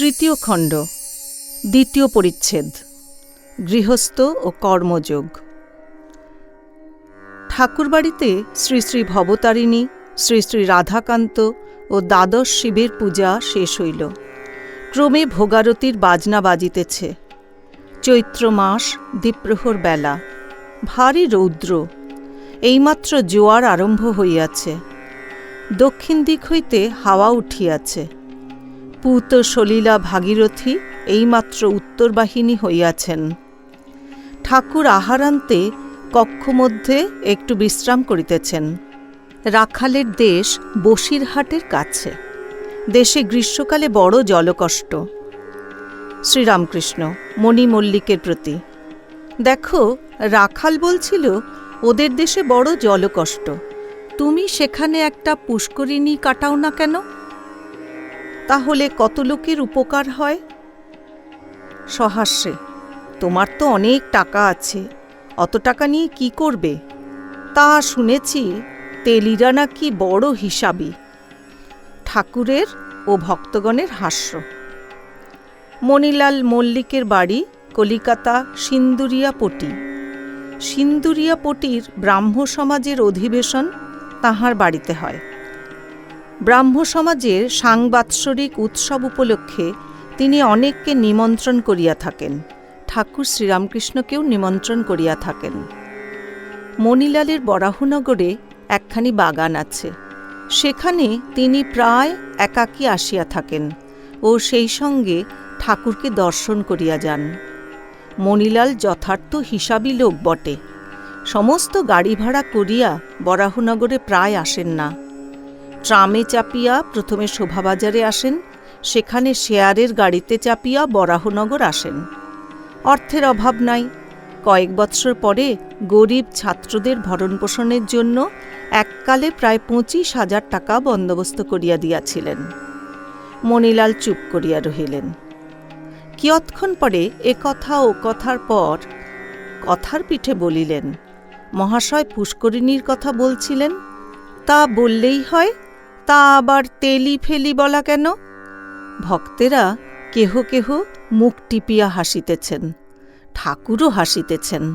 তৃতীয় খণ্ড, দ্বিতীয় পরিচ্ছেদ, গৃহস্থ ও কর্মযোগ। ঠাকুরবাড়িতে শ্রী শ্রী ভবতারিণী, শ্রী শ্রী রাধাকান্ত ও দ্বাদশ শিবের পূজা শেষ হইল। ক্রমে ভোগারতির বাজনা বাজিতেছে। চৈত্র মাস, দ্বীপ্রহর বেলা। ভারী রৌদ্র। এইমাত্র জোয়ার আরম্ভ হইয়াছে। দক্ষিণ দিক হইতে হাওয়া উঠিয়াছে। পূত সলীলা ভাগীরথী এইমাত্র উত্তরবাহিনী হইয়াছেন। ঠাকুর আহারান্তে কক্ষমধ্যে একটু বিশ্রাম করিতেছেন। রাখালের দেশ বসিরহাটের কাছে। দেশে গ্রীষ্মকালে বড় জলকষ্ট। শ্রীরামকৃষ্ণ মণি মল্লিকের প্রতি। দেখো, রাখাল বলছিল, ওদের দেশে বড় জলকষ্ট। তুমি সেখানে একটা পুষ্করিণী কাটাও না কেন? তাহলে কত লোকের উপকার হয়? সহাস্যে, তোমার তো অনেক টাকা আছে, অত টাকা নিয়ে কি করবে? তা শুনেছি তেলিরা নাকি বড় হিসাবি। ঠাকুরের ও ভক্তগণের হাস্য। মণিলাল মল্লিকের বাড়ি কলিকাতা সিন্দুরিয়াপটি। সিন্দুরিয়াপটির ব্রাহ্ম সমাজের অধিবেশন তাহার বাড়িতে হয়। ব্রাহ্ম সমাজের সাংবাৎসরিক উৎসব উপলক্ষে তিনি অনেককে নিমন্ত্রণ করিয়া থাকেন। ঠাকুর শ্রীরামকৃষ্ণকেও নিমন্ত্রণ করিয়া থাকেন। মণিলালের বরাহনগরে একখানি বাগান আছে। সেখানে তিনি প্রায় একাকী আসিয়া থাকেন ও সেই সঙ্গে ঠাকুরকে দর্শন করিয়া যান। মণিলাল যথার্থ হিসাবী লোক বটে। সমস্ত গাড়ি ভাড়া করিয়া বরাহনগরে প্রায় আসেন না। ট্রামে চাপিয়া প্রথমে শোভাবাজারে আসেন, সেখানে শেয়ারের গাড়িতে চাপিয়া বরাহনগর আসেন। অর্থের অভাব নাই। কয়েক বৎসর পরে গরিব ছাত্রদের ভরণপোষণের জন্য এককালে প্রায় পঁচিশ হাজার টাকা বন্দোবস্ত করিয়া দিয়াছিলেন। মণিলাল চুপ করিয়া রহিলেন। কিয়ৎক্ষণ পরে এ কথা ও কথার পর কথার পিঠে বলিলেন, মহাশয় পুষ্করিণীর কথা বলছিলেন। তা বললেই হয় তা আবার তেলি ফেলি বলা কেন? ভক্তেরা কেহ কেহ মুখ টিপিয়া হাসিতেছেন ঠাকুরও হাসিতেছেন।